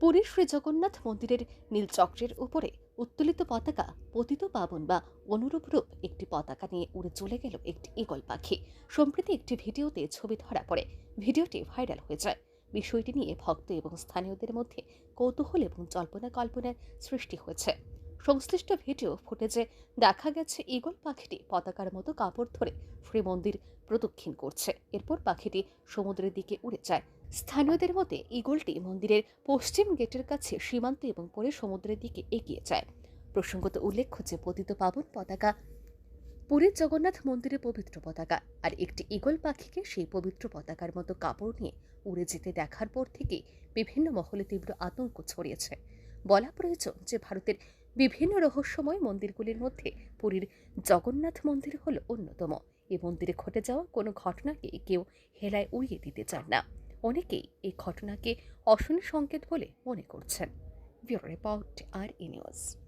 পুরীর শ্রী জগন্নাথ মন্দিরের নীলচক্রের উপরে উত্তোলিত পতাকা পতিত পাবন বা অনুরূপ রূপ একটি পতাকা নিয়ে উড়ে চলে গেল একটি ইগল পাখি। সম্প্রতি একটি ভিডিওতে ছবি ধরা পড়ে। ভিডিওটি ভাইরাল হয়ে যায়। বিষয়টি নিয়ে ভক্ত এবং স্থানীয়দের মধ্যে কৌতূহল এবং জল্পনা কল্পনার সৃষ্টি হয়েছে। সংশ্লিষ্ট ভিডিও ফুটেজে দেখা গেছে ঈগল পাখিটি পতাকার মতো কাপড় ধরে শ্রীমন্দির প্রদক্ষিণ করছে। এরপর পাখিটি সমুদ্রের দিকে উড়ে যায়। স্থানীয়দের মতে, ঈগলটি মন্দিরের পশ্চিম গেটের কাছে সীমান্ত এবং পরে সমুদ্রের দিকে এগিয়ে যায়। প্রসঙ্গত উল্লেখ্য যে, পতিত পাবন পতাকা পুরীর জগন্নাথ মন্দিরে পবিত্র পতাকা, আর একটি ঈগল পাখিকে সেই পবিত্র পতাকার মতো কাপড় নিয়ে উড়ে যেতে দেখার পর থেকে বিভিন্ন মহলে তীব্র আতঙ্ক ছড়িয়েছে। বলা প্রয়োজন যে, ভারতের বিভিন্ন রহস্যময় মন্দিরগুলির মধ্যে পুরীর জগন্নাথ মন্দির হল অন্যতম। এ মন্দিরে ঘটে যাওয়া কোনো ঘটনাকে কেউ হেলায় উড়িয়ে দিতে চান না। অনেকেই এই ঘটনাকে অশনি সংকেত বলে মনে করছেন। ব্যুরো রিপোর্ট, আর ই নিউজ।